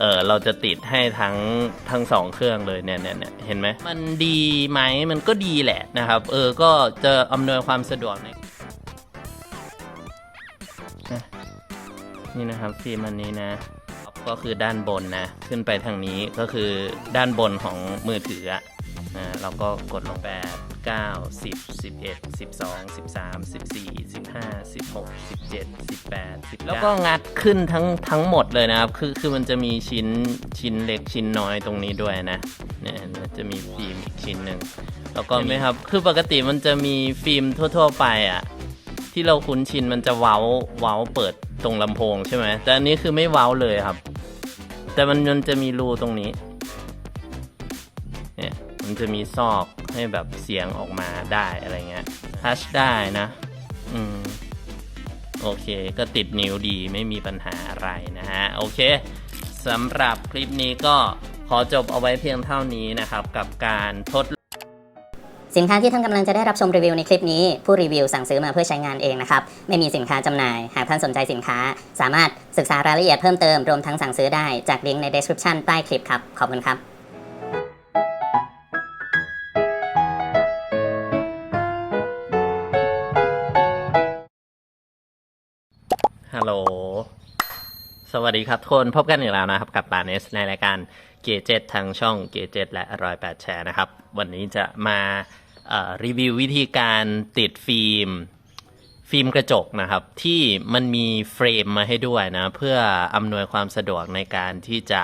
เออเราจะติดให้ทั้งทั้งสองเครื่องเลยเนี่ยเนี่ยเนี่ยเห็นไหมมันดีไหมมันก็ดีแหละนะครับ เออก็จะอำนวยความสะดวกในนะนี่นะครับฟิล์มอันนี้นะก็คือด้านบนนะ ขึ้นไปทางนี้ก็คือด้านบนของมือถืออะนะเราก็กดลงแปดเก้าสิบบ เอ็ดสิบสองสิบสามสิบสี่สิบห้าสิบหกสิบเจ็ดสิบแปดสิบแล้วก็งัดขึ้นทั้งทั้งหมดเลยนะครับ คือคือมันจะมีชิ้นชิ้นเล็กชิ้นน้อยตรงนี้ด้วยนะเนี่ยจะมีฟิล์มอีกชิ้นหนึ่งแล้วก็ไหมครับ คือปกติมันจะมีฟิล์มทั่ว ๆ ไปอะที่เราคุ้นชินมันจะเว้าเว้าเปิดตรงลำโพงใช่ไหมแต่อันนี้คือไม่เว้าเลยครับ แต่มันมันจะมีรูตรงนี้ เนี่ยมันจะมีซอก ให้แบบเสียงออกมาได้อะไรเงี้ยทัชได้นะ อืม โอเค ก็ติดนิ้วดีไม่มีปัญหาอะไรนะฮะ โอเคสำหรับคลิปนี้ก็ขอจบเอาไว้เพียงเท่านี้นะครับ กับการทดสินค้าที่ท่านกำลังจะได้รับชมรีวิวในคลิปนี้ ผู้รีวิวสั่งซื้อมาเพื่อใช้งานเองนะครับ ไม่มีสินค้าจำหน่าย หากท่านสนใจสินค้า สามารถศึกษารายละเอียดเพิ่มเติมรวมทั้งสั่งซื้อได้จากลิงก์ใน description ใต้คลิปครับ ขอบคุณครับ โหล สวัสดีครับทุกคนพบกันอีกแล้วนะครับ กับปาเนสในรายการเกจเจ็ททางช่องเกจเจ็และรอยแปดแชร์นะครับ วันนี้จะมารีวิววิธีการติดฟิล์มฟิล์มกระจกนะครับ ที่มันมีเฟรมมาให้ด้วยนะ เพื่ออำนวยความสะดวกในการที่จะ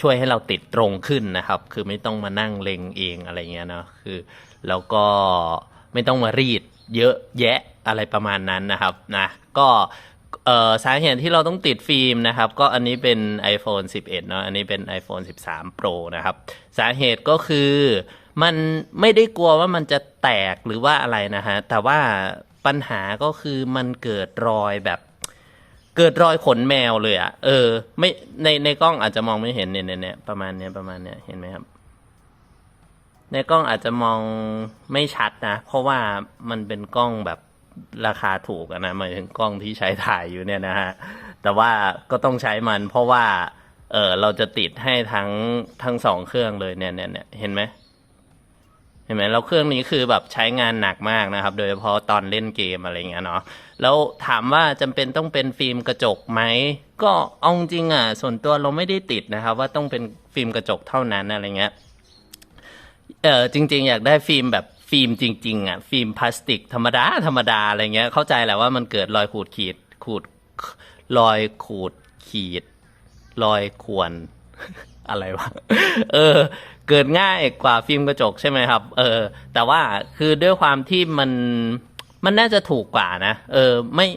ช่วยให้เราติดตรงขึ้นนะครับ คือไม่ต้องมานั่งเล็งเองอะไรเงี้ยเนาะคือ แล้วก็ไม่ต้องมารีดเยอะแยะอะไรประมาณนั้นนะครับนะ ก็สาเหตุที่เราต้องติดฟิล์มนะครับ ก็อันนี้เป็น iPhone 11 เนาะอันนี้เป็น iPhone 13 Pro นะครับ สาเหตุก็คือมันไม่ได้กลัวว่ามันจะแตกหรือว่าอะไรนะฮะ แต่ว่าปัญหาก็คือมันเกิดรอยแบบเกิดรอยขนแมวเลยอะ่ะเออ ไม่ในในกล้องอาจจะมองไม่เห็นเนี่ยเนี่ยเนี่ยประมาณเนี้ยประมาณเนี้ยเห็นไหมครับ ในกล้องอาจจะมองไม่ชัดนะ เพราะว่ามันเป็นกล้องแบบ ราคาถูกนะหมายถึงกล้องที่ใช้ถ่ายอยู่เนี่ยนะฮะแต่ว่าก็ต้องใช้มันเพราะว่าเออเราจะติดให้ทั้งทั้งสองเครื่องเลยเนี่ยเนี่ยเนี่ยเห็นไหมเห็นไหมแล้วเครื่องนี้คือแบบใช้งานหนักมากนะครับ โดยเฉพาะตอนเล่นเกมอะไรเงี้ยเนาะแล้วถามว่าจำเป็นต้องเป็นฟิล์มกระจกไหมก็เอาจริงอะส่วนตัวเราไม่ได้ติดนะครับ ว่าต้องเป็นฟิล์มกระจกเท่านั้นอะไรเงี้ยเออจริง ๆ อยากได้ฟิล์มแบบ ฟิล์มจริง ๆ อะ ฟิล์มพลาสติก ธรรมดา ธรรมดาอะไรเงี้ย เข้าใจแหละว่ามันเกิดรอยขูดขีด ขูดรอยขูดขีดรอยข่วนอะไรวะ เออ เกิดง่ายกว่าฟิล์มกระจกใช่ไหมครับ เออ แต่ว่าคือด้วยความที่มันมันน่าจะถูกกว่านะ เออ ไม่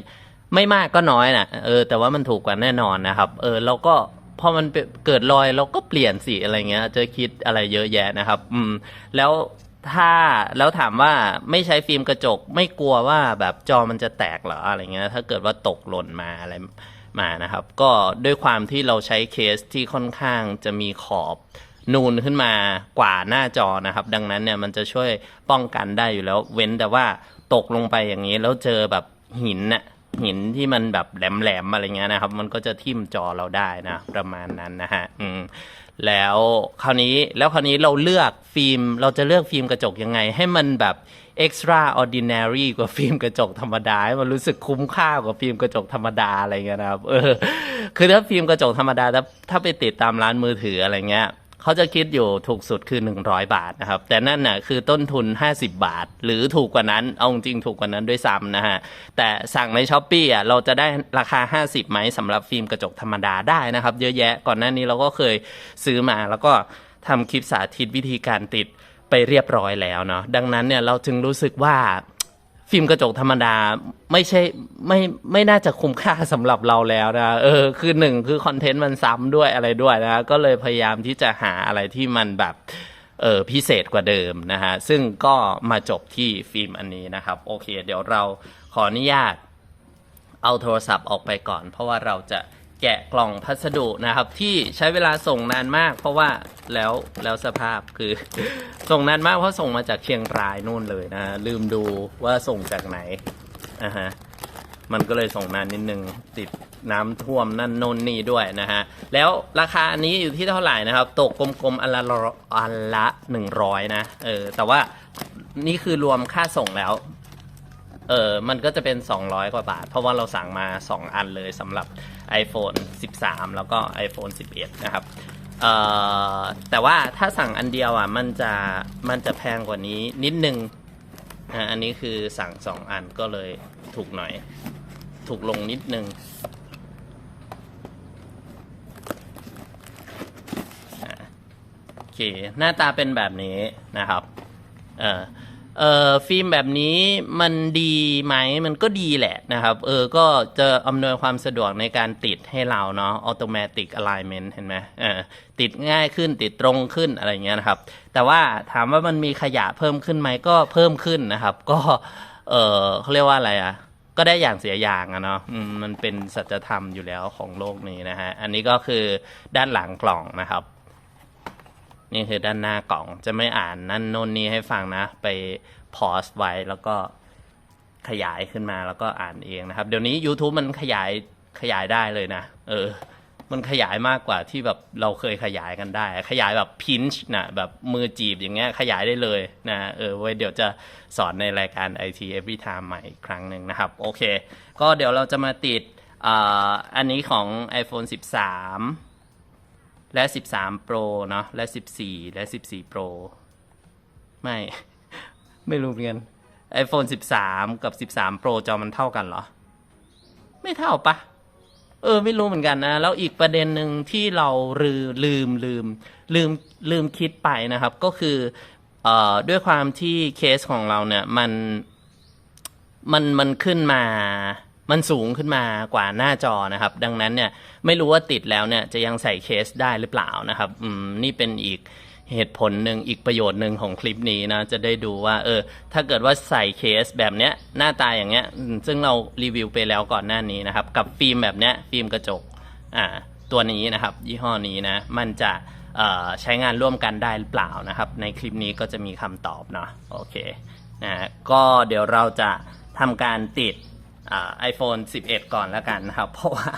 ไม่มากก็น้อยนะเออ แต่ว่ามันถูกกว่าแน่นอนนะครับ เออ เราก็พอมันเกิดรอยเราก็เปลี่ยนสีอะไรเงี้ย จะคิดอะไรเยอะแยะนะครับ อืม แล้ว ถ้าแล้วถามว่าไม่ใช้ฟิล์มกระจกไม่กลัวว่าแบบจอมันจะแตกเหรออะไรเงี้ยถ้าเกิดว่าตกหล่นมาอะไรมานะครับ ก็ด้วยความที่เราใช้เคสที่ค่อนข้างจะมีขอบนูนขึ้นมากว่าหน้าจอนะครับ ดังนั้นเนี่ยมันจะช่วยป้องกันได้อยู่แล้ว เว้นแต่ว่าตกลงไปอย่างนี้แล้วเจอแบบหินน่ะหินที่มันแบบแหลมๆอะไรเงี้ยนะครับ มันก็จะทิ่มจอเราได้นะ ประมาณนั้นนะฮะอืม แล้วคราวนี้แล้วคราวนี้เราเลือกฟิล์มเราจะเลือกฟิล์มกระจกยังไง ให้มันแบบ extraordinary กว่าฟิล์มกระจกธรรมดาให้มันรู้สึกคุ้มค่ากว่าฟิล์มกระจกธรรมดาอะไรเงี้ยนะครับเออคือถ้าฟิล์มกระจกธรรมดาถ้าถ้าไปติดตามร้านมือถืออะไรเงี้ย เขาจะคิดอยู่ถูกสุดคือ 100 บาทนะครับ แต่นั่นน่ะคือต้นทุน 50 บาท หรือถูกกว่านั้น เอาจริงถูกกว่านั้นด้วยซ้ำนะฮะ แต่สั่งในช้อปปี้อะเราจะได้ราคา 50ไหมสำหรับฟิล์มกระจกธรรมดาได้นะครับ เยอะแยะก่อนหน้านี้เราก็เคยซื้อมาแล้วก็ทำคลิปสาธิตวิธีการติดไปเรียบร้อยแล้วเนาะดังนั้นเนี่ยเราจึงรู้สึกว่า ฟิล์มกระจกธรรมดาไม่ใช่ไม่ไม่น่าจะคุ้มค่าสำหรับเราแล้วนะเออคือหนึ่งคือคอนเทนต์มันซ้ำด้วยอะไรด้วยนะก็เลยพยายามที่จะหาอะไรที่มันแบบเออพิเศษกว่าเดิมนะฮะซึ่งก็มาจบที่ฟิล์มอันนี้นะครับ โอเค เดี๋ยวเราขออนุญาตเอาโทรศัพท์ออกไปก่อน เพราะว่าเราจะ แกะกล่องพัสดุนะครับ ที่ใช้เวลาส่งนานมาก เพราะว่าแล้วแล้วสภาพคือ ส่งนานมากเพราะส่งมาจากเชียงรายนู่นเลยนะ ลืมดูว่าส่งจากไหนอ่าฮะมันก็เลยส่งนานนิดนึงติดน้ำท่วมนั่นนนนี่ด้วยนะฮะ แล้วราคาอันนี้อยู่ที่เท่าไหร่นะครับ ตกกลมๆอันละอันละหนึ่งร้อยนะ เออ แต่ว่านี่คือรวมค่าส่งแล้ว เออมันก็จะเป็น 200 กว่าบาท เพราะว่าเราสั่งมา 2 อันเลยสำหรับ iPhone 13 แล้วก็ iPhone 11 นะครับเอ่อแต่ว่าถ้าสั่งอันเดียวอะมันจะมันจะแพงกว่านี้นิดนึงอะอันนี้คือสั่ง 2 อันก็เลยถูกหน่อย ถูกลงนิดนึงโอเคหน้าตาเป็นแบบนี้นะครับเอ่อ เออฟิล์มแบบนี้มันดีไหมมันก็ดีแหละนะครับ เออก็จะอำนวยความสะดวกในการติดให้เราเนาะ automatic alignment เห็นไหมเออติดง่ายขึ้นติดตรงขึ้นอะไรเงี้ยนะครับ แต่ว่าถามว่ามันมีขยะเพิ่มขึ้นไหมก็เพิ่มขึ้นนะครับ ก็ เออเขาเรียกว่าอะไรอะก็ได้อย่างเสียอย่างอะเนาะมมันเป็นสัจธรรมอยู่แล้วของโลกนี้นะฮะ อันนี้ก็คือด้านหลังกล่องนะครับ นี่คือด้านหน้ากล่องจะไม่อ่านนั่นโน่นนี่ให้ฟังนะ ไปพอสไว้แล้วก็ขยายขึ้นมาแล้วก็อ่านเองนะครับ เดี๋ยวนี้ YouTube มันขยายขยายได้เลยนะ เออ มันขยายมากกว่าที่แบบเราเคยขยายกันได้ ขยายแบบพินช์นะแบบมือจีบอย่างเงี้ยขยายได้เลยนะ เออไว้เดี๋ยวจะสอนในรายการ IT Every Time ใหม่อีกครั้งหนึ่งนะครับ โอเค ก็เดี๋ยวเราจะมาติดออันนี้ของ iPhone 13 และ 13 Pro เนาะและ 14 และ 14 Pro ไม่ ไม่รู้เหมือนกัน iPhone 13 กับ 13 Pro จอมันเท่ากันเหรอ ไม่เท่าปะเออ ไม่รู้เหมือนกันนะ แล้วอีกประเด็นหนึ่งที่เราลืมลืมลืมลืมลืมคิดไปนะครับ ก็คือเอ่อด้วยความที่เคสของเราเนี่ย มันมันมันขึ้นมา มันสูงขึ้นมากว่าหน้าจอนะครับ ดังนั้นเนี่ยไม่รู้ว่าติดแล้วเนี่ยจะยังใส่เคสได้หรือเปล่านะครับอืมนี่เป็นอีกเหตุผลหนึ่งอีกประโยชน์หนึ่งของคลิปนี้นะ จะได้ดูว่า เออ ถ้าเกิดว่าใส่เคสแบบเนี้ย หน้าตาอย่างเงี้ย ซึ่งเรารีวิวไปแล้วก่อนหน้านี้นะครับ กับฟิล์มแบบเนี้ย ฟิล์มกระจก อ่า ตัวนี้นะครับ ยี่ห้อนี้นะ มันจะเอ่อใช้งานร่วมกันได้หรือเปล่านะครับ ในคลิปนี้ก็จะมีคำตอบเนาะโอเคนะฮะก็เดี๋ยวเราจะทำการติด ไอ่า iPhone 11 ก่อนแล้วกันนะครับ เพราะว่า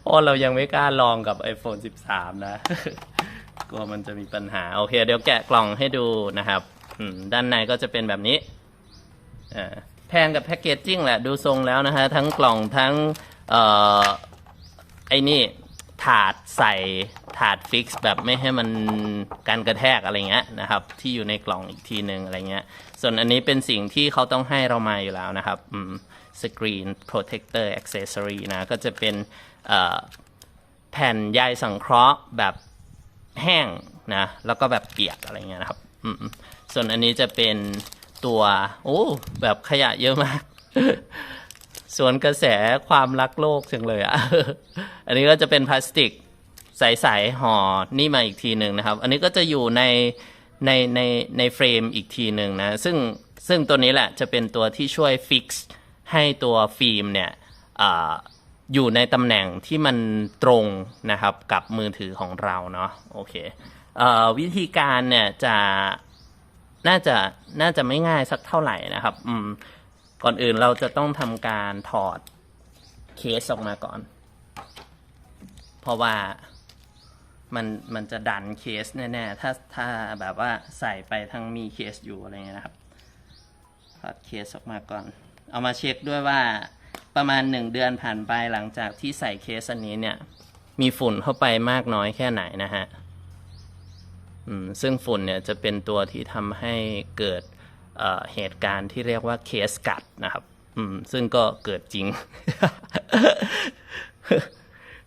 เพราะเรายังไม่กล้าลองกับ iPhone 13 นะกลัวมันจะมีปัญหา โอเค เดี๋ยวแกะกล่องให้ดูนะครับด้านในก็จะเป็นแบบนี้แพงกับแพคเกจจิ้งแหละดูทรงแล้วนะฮะ ทั้งกล่องทั้งออไอ้นี่ถาดใส่ถาดฟิกซ์แบบไม่ให้มันการกระแทกอะไรเงี้ยนะครับ ที่อยู่ในกล่องอีกทีหนึ่งอะไรเงี้ย ส่วนอันนี้เป็นสิ่งที่เขาต้องให้เรามาอยู่แล้วนะครับ อืม Screen Protector Accessory นะ ก็จะเป็นแผ่นใยสังเคราะห์แบบแห้งนะ แล้วก็แบบเปียกอะไรเงี้ยนะครับ ส่วนอันนี้จะเป็นตัว โอ้ แบบขยะเยอะมากสวนกระแสความรักโลกจังเลยอะ อันนี้ก็จะเป็นพลาสติกใสๆห่อนี่มาอีกทีหนึ่งนะครับ อันนี้ก็จะอยู่ในในในในเฟรมอีกทีหนึ่งนะ ซึ่งซึ่งตัวนี้แหละจะเป็นตัวที่ช่วยฟิกซ์ ให้ตัวฟิล์มเนี่ยออยู่ในตำแหน่งที่มันตรงนะครับกับมือถือของเราเนาะโอเคเอวิธีการเนี่ยจะน่าจะน่าจะไม่ง่ายสักเท่าไหร่นะครับอืมก่อนอื่นเราจะต้องทำการถอดเคสออกมาก่อน เพราะว่ามันมันจะดันเคสแน่ๆ ถ้าถ้าแบบว่าใส่ไปทั้งมีเคสอยู่อะไรเงี้ยนะครับ ถอดเคสออกมาก่อน เอามาเช็คด้วยว่าประมาณหนึ่งเดือนผ่านไปหลังจากที่ใส่เคสอันนี้เนี่ย มีฝุ่นเข้าไปมากน้อยแค่ไหนนะฮะซึ่งฝุ่นเนี่ยจะเป็นตัวที่ทำให้เกิดเเหตุการณ์ที่เรียกว่าเคสกัดนะครับซึ่งก็เกิดจริง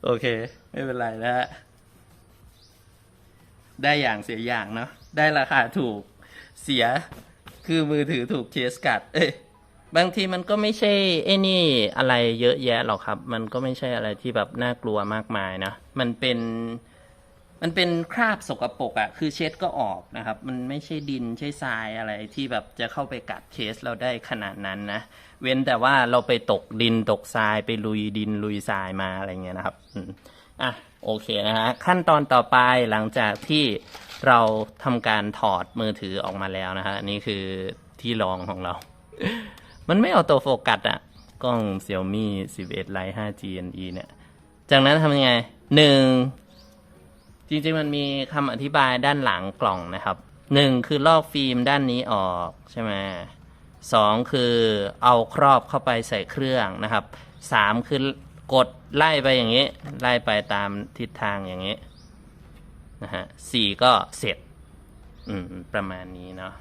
โอเค ไม่เป็นไรนะฮะได้อย่างเสียอย่างเนาะได้ราคาถูกเสียคือมือถือถูกเคสกัด เอ้ย บางทีมันก็ไม่ใช่ไอ้นี่อะไรเยอะแยะหรอกครับ มันก็ไม่ใช่อะไรที่แบบน่ากลัวมากมายนะ มันเป็นมันเป็นคราบสกปรกอะ่ะ คือเช็ดก็ออกนะครับ มันไม่ใช่ดินใช่ทรายอะไรที่แบบจะเข้าไปกัดเคสเราได้ขนาดนั้นนะ เว้นแต่ว่าเราไปตกดินตกทรายไปลุยดินลุยทรายมาอะไรเงี้ยนะครับ อะโอเคนะฮะขั้นตอนต่อไปหลังจากที่เราทำการถอดมือถือออกมาแล้วนะฮะอันนี่คือที่รองของเรา มันไม่เอาตัวโฟกัสอะกล้อง Xiaomi 11 Lite 5G NE เนี่ย จากนั้นทำยังไงหนึ่งจริงๆมันมีคำอธิบายด้านหลังกล่องนะครับหนึ่งคือลอกฟิล์มด้านนี้ออกใช่ไหมสองคือเอาครอบเข้าไปใส่เครื่องนะครับสามคือกดไล่ไปอย่างนี้ ไล่ไปตามทิศทางอย่างนี้นะฮะสี่ก็เสร็จ อืม ประมาณนี้เนาะ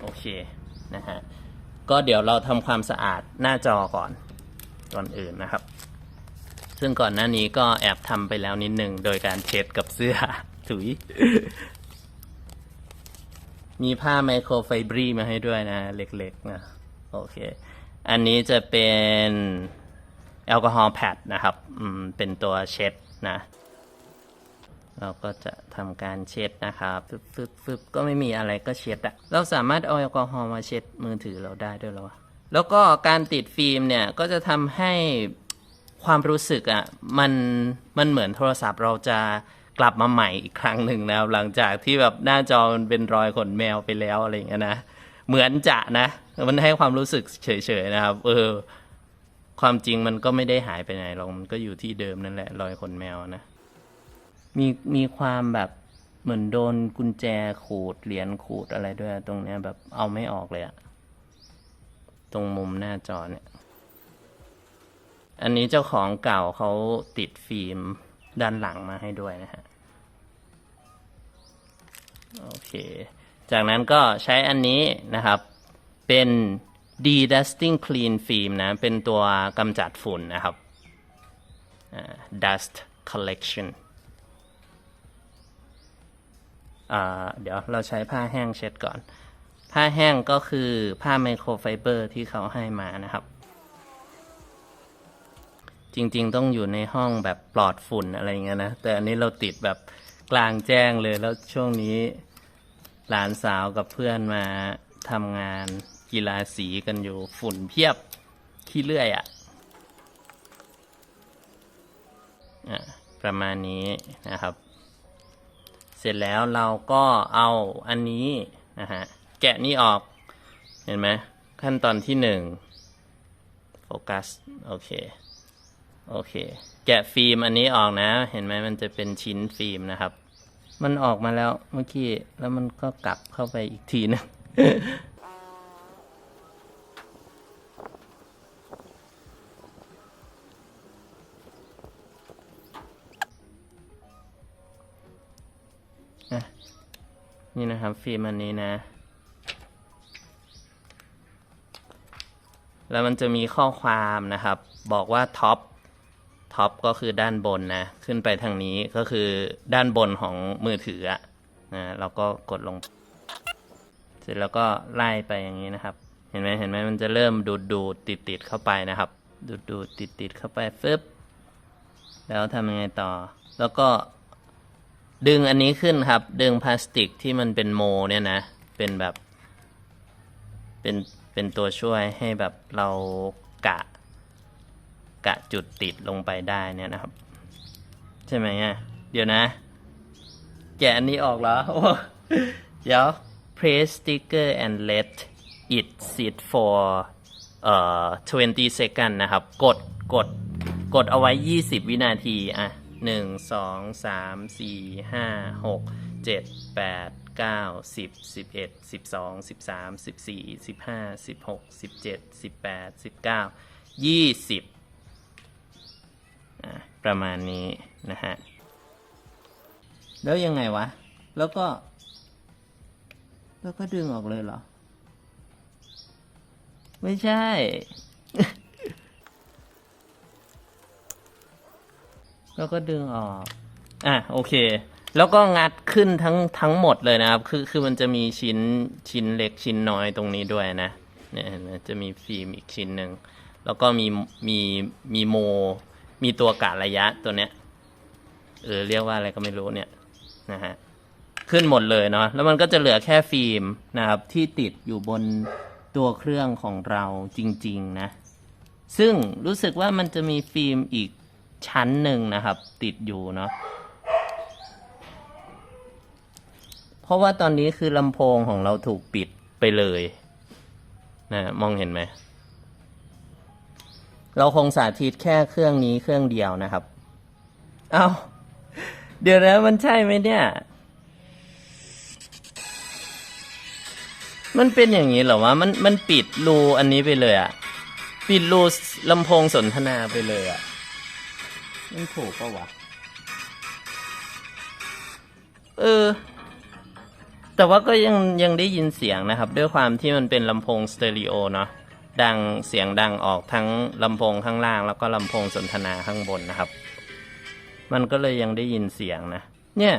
โอเค นะฮะ ก็เดี๋ยวเราทำความสะอาดหน้าจอก่อนก่อนอื่นนะครับ ซึ่งก่อนหน้านี้ก็แอบทำไปแล้วนิดนึงโดยการเช็ดกับเสื้อถุย มีผ้าไมโครไฟบรีมาให้ด้วยนะ เล็กๆนะ โอเค อันนี้จะเป็นแอลกอฮอล์แพดนะครับ อืม เป็นตัวเช็ดนะ เราก็จะทำการเช็ดนะครับฟึบฟึบก็ไม่มีอะไรก็เช็ดอะเราสามารถเอาแอลกอฮอล์มาเช็ดมือถือเราได้ด้วยหรอแล้วก็การติดฟิล์มเนี่ยก็จะทำให้ความรู้สึกอะมันมันเหมือนโทรศัพท์เราจะกลับมาใหม่อีกครั้งหนึ่งนะครับหลังจากที่แบบหน้าจอมันเป็นรอยขนแมวไปแล้วอะไรอย่างเงี้ยนะเหมือนจะนะมันให้ความรู้สึกเฉยๆนะครับ เออ ความจริงมันก็ไม่ได้หายไปไหนหรอกมันก็อยู่ที่เดิมนั่นแหละรอยขนแมวนะ มีมีความแบบเหมือนโดนกุญแจขูดเหรียญขูดอะไรด้วย ตรงเนี้ยแบบเอาไม่ออกเลยอะตรงมุมหน้าจอเนี่ย อันนี้เจ้าของเก่าเขาติดฟิล์มด้านหลังมาให้ด้วยนะฮะ โอเค จากนั้นก็ใช้อันนี้นะครับ เป็น de-dusting clean film นะ เป็นตัวกำจัดฝุ่นนะครับอ่า dust collection อ่า เดี๋ยวเราใช้ผ้าแห้งเช็ดก่อน ผ้าแห้งก็คือผ้าไมโครไฟเบอร์ที่เขาให้มานะครับ จริงๆต้องอยู่ในห้องแบบปลอดฝุ่นอะไรเงี้ยนะ แต่อันนี้เราติดแบบกลางแจ้งเลยแล้วช่วงนี้หลานสาวกับเพื่อนมาทำงานกีฬาสีกันอยู่ฝุ่นเพียบขี้เลื่อยอะ่ะอะประมาณนี้นะครับ เสร็จแล้วเราก็เอาอันนี้นะฮะแกะนี้ออก เห็นไหมขั้นตอนที่หนึ่งโฟกัสโอเคโอเค แกะฟิล์มอันนี้ออกนะ เห็นไหมมันจะเป็นชิ้นฟิล์มนะครับ มันออกมาแล้วเมื่อกี้แล้วมันก็กลับเข้าไปอีกทีหนึงอะ นี่นะครับฟิล์มอันนี้นะ แล้วมันจะมีข้อความนะครับ บอกว่าท็อปท็อปก็คือด้านบนนะ ขึ้นไปทางนี้ก็คือด้านบนของมือถืออนะเราก็กดลง เสร็จแล้วก็ไล่ไปอย่างนี้นะครับ เห็นไหมเห็นไหมมันจะเริ่มดูดดูดติดติดเข้าไปนะครับ ดูดดูดติดติดเข้าไปฟึบแล้วทำยังไงต่อ แล้วก็ ดึงอันนี้ขึ้นครับ ดึงพลาสติกที่มันเป็นโมเนี่ยนะ เป็นแบบ เป็น เป็นตัวช่วยให้แบบเรากะ กะจุดติดลงไปได้เนี่ยนะครับ ใช่ไหมอะเดี๋ยวนะ แกะอันนี้ออกเหรอโอ้เดี๋ยว press sticker and let it sit for เอ่อ20 second นะครับ กด กด กดเอาไว้ 20 วินาที อะ หนึ่งสองสามสี่ห้าหกเจ็ดแปดเก้าสิบสิบเอ็ดสิบสองสิบสามสิบสี่สิบห้าสิบหกสิบเจ็ดสิบแปดสิบเก้ายี่สิบประมาณนี้นะฮะ แล้วยังไงวะ แล้วก็ แล้วก็ดึงออกเลยเหรอ ไม่ใช่ แล้วก็ดึงออกอะโอเค แล้วก็งัดขึ้นทั้งทั้งหมดเลยนะครับ คือคือมันจะมีชิ้นชิ้นเล็กชิ้นน้อยตรงนี้ด้วยนะเนี่ยนไหมจะมีฟิล์มอีกชิ้นหนึ่งแล้วก็มีมีมีโม มีตัวกะระยะตัวเนี้ยเออเรียกว่าอะไรก็ไม่รู้เนี่ยนะฮะขึ้นหมดเลยเนาะแล้วมันก็จะเหลือแค่ฟิล์มนะครับที่ติดอยู่บนตัวเครื่องของเราจริง ๆ นะ ซึ่งรู้สึกว่ามันจะมีฟิล์มอีก ชั้นหนึ่งนะครับ ติดอยู่เนาะเพราะว่าตอนนี้คือลำโพงของเราถูกปิดไปเลยนะมองเห็นไหม เราคงสาธิตแค่เครื่องนี้เครื่องเดียวนะครับ เอาเดี๋ยวนะมันใช่ไหมเนี่ย มันเป็นอย่างนี้เหรอวะ มันมันปิดรูอันนี้ไปเลยอะปิดรูลำโพงสนทนาไปเลยอะ มันถูกปะวะ เออ แต่ว่าก็ยังยังได้ยินเสียงนะครับ ด้วยความที่มันเป็นลำโพงสเตอริโอเนาะ ดังเสียงดังออกทั้งลำโพงข้างล่าง แล้วก็ลำโพงสนทนาข้างบนนะครับ มันก็เลยยังได้ยินเสียงนะ เนี่ย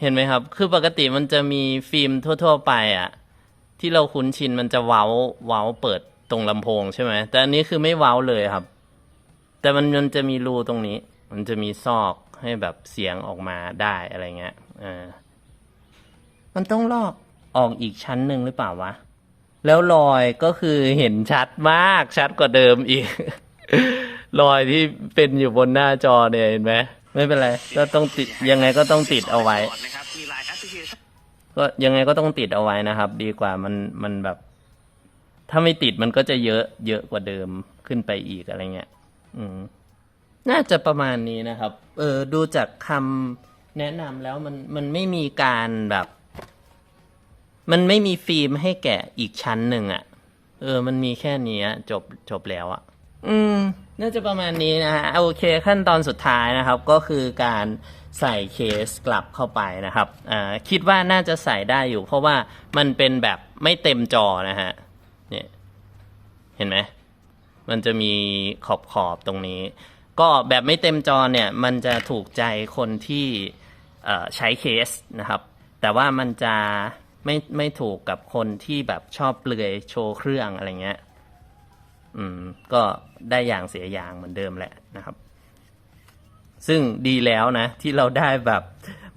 เห็นไหมครับ คือปกติมันจะมีฟิล์มทั่ว ๆ ไปอะที่เราคุ้นชินมันจะเว้าเว้าเปิดตรงลำโพงใช่ไหม แต่อันนี้คือไม่เว้าเลยครับ แต่มันมันจะมีรูตรงนี้ มันจะมีซอกให้แบบเสียงออกมาได้อะไรเงี้ยเออมันต้องลอกออกอีกชั้นหนึ่งหรือเปล่าวะ แล้วรอยก็คือเห็นชัดมากชัดกว่าเดิมอีก รอยที่เป็นอยู่บนหน้าจอเนี่ยเห็นไหมไม่เป็นไรก็ต้องติดยังไงก็ต้องติดเอาไว้ ก็ยังไงก็ต้องติดเอาไว้นะครับ ดีกว่ามันมันแบบ ถ้าไม่ติดมันก็จะเยอะเยอะกว่าเดิมขึ้นไปอีกอะไรเงี้ย อืม น่าจะประมาณนี้นะครับ เออดูจากคำแนะนำแล้วมันมันไม่มีการแบบ มันไม่มีฟิล์มให้แกะอีกชั้นหนึ่งอะ่ะ เออ มันมีแค่นี้จบจบแล้วอะ่ะ อืม น่าจะประมาณนี้นะฮะโอเคขั้นตอนสุดท้ายนะครับ ก็คือการใส่เคสกลับเข้าไปนะครับอ่าคิดว่าน่าจะใส่ได้อยู่ เพราะว่ามันเป็นแบบไม่เต็มจอนะฮะเนี่ยเห็นไหมมันจะมีขอบขอบตรงนี้ ก็แบบไม่เต็มจอเนี่ยมันจะถูกใจคนที่ใช้เคสนะครับ แต่ว่ามันจะไม่ไม่ถูกกับคนที่แบบชอบเปลือยโชว์เครื่องอะไรเงี้ย อืม ก็ได้อย่างเสียอย่างเหมือนเดิมแหละนะครับ ซึ่งดีแล้วนะ ที่เราได้แบบ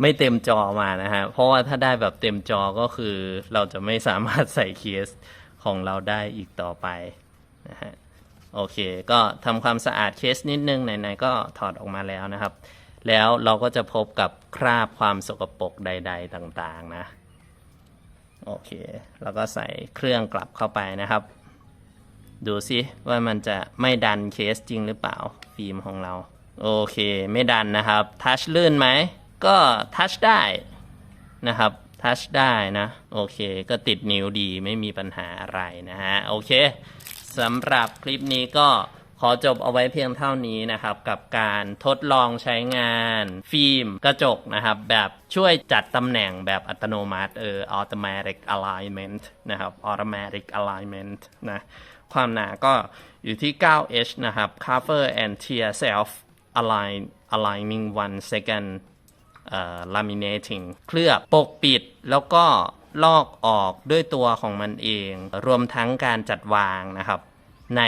ไม่เต็มจอมานะฮะ เพราะว่าถ้าได้แบบเต็มจอก็คือ เราจะไม่สามารถใส่เคสของเราได้อีกต่อไปนะฮะ โอเค ก็ทำความสะอาดเคสนิดนึง ไหนๆ ก็ถอดออกมาแล้วนะครับ แล้วเราก็จะพบกับคราบความสกปรกใด ๆ ต่างๆ นะ โอเค แล้วก็ใส่เครื่องกลับเข้าไปนะครับ ดูซิว่ามันจะไม่ดันเคสจริงหรือเปล่า ฟิล์มของเรา โอเค ไม่ดันนะครับ ทัชลื่นไหม ก็ทัชได้นะครับทัชได้นะ โอเค ก็ติดนิ้วดีไม่มีปัญหาอะไรนะฮะ โอเค สำหรับคลิปนี้ก็ขอจบเอาไว้เพียงเท่านี้นะครับ กับการทดลองใช้งาน ฟิล์มกระจกนะครับ แบบช่วยจัดตำแหน่งแบบอัตโนมัติเออ automatic alignment นะครับ automatic alignment นะความหนาก็อยู่ที่ 9H นะครับ cover and tear self align aligning one second เอ่อ laminating เคลือบปกปิดแล้วก็ ลอกออกด้วยตัวของมันเอง รวมทั้งการจัดวางนะครับ ใน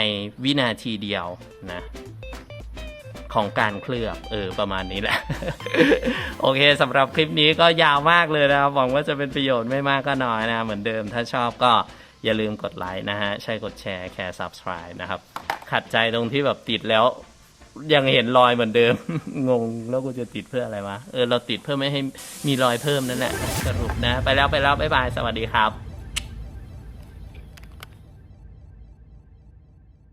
วินาทีเดียวนะของการเคลือบเออประมาณนี้แหละ โอเคสำหรับคลิปนี้ก็ยาวมากเลยนะครับหวังว่าจะเป็นประโยชน์ไม่มากก็น้อยนะเหมือนเดิมถ้าชอบก็อย่าลืมกดไลค์นะฮะ ใช่กดแชร์แค่ subscribe นะครับ ขัดใจตรงที่แบบติดแล้ว ยังเห็นรอยเหมือนเดิม งงแล้วกูจะติดเพื่ออะไรวะ เออเราติดเพื่อไม่ให้มีรอยเพิ่มนั่นแหละสรุปนะ ไปแล้วไปแล้วบ๊ายบาย สวัสดีครับ